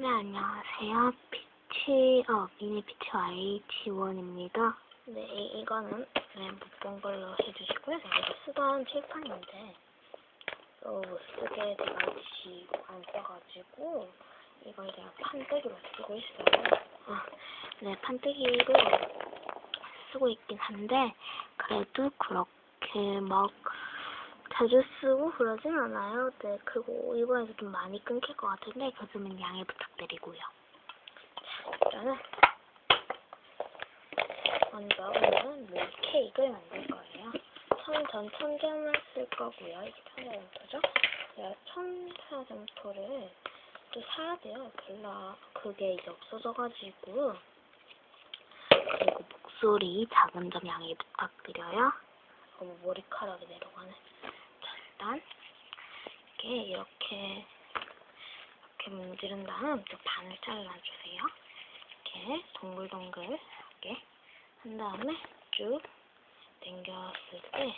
네, 안녕하세요. 피치, 어, 미니 피치 YT1입니다. 네, 이, 이거는, 네, 못본 걸로 해주시고요. 이거 쓰던 칠판인데, 또 쓰게 돼가지고 안 써가지고, 이걸 제가 판때기로 쓰고 있어요. 아, 네, 판때기를 쓰고 있긴 한데, 그래도 그렇게 막, 자주 쓰고 그러진 않아요. 네, 그리고 이번에도 좀 많이 끊길 것 같은데 그 점은 양해 부탁드리고요. 일단은 먼저 오늘은 물 케이크를 만들 거예요. 천, 전 천점을 쓸 거고요. 이게 천점토죠? 제가 천사점토를 또 사야 돼요. 별로 그게 이제 없어져가지고 그리고 목소리 작은 점 양해 부탁드려요. 너무 머리카락이 내려가네. 자, 일단 이렇게 이렇게 이렇게 문지른 다음 또 반을 잘라주세요. 이렇게 동글동글하게 한 다음에 쭉 당겼을 때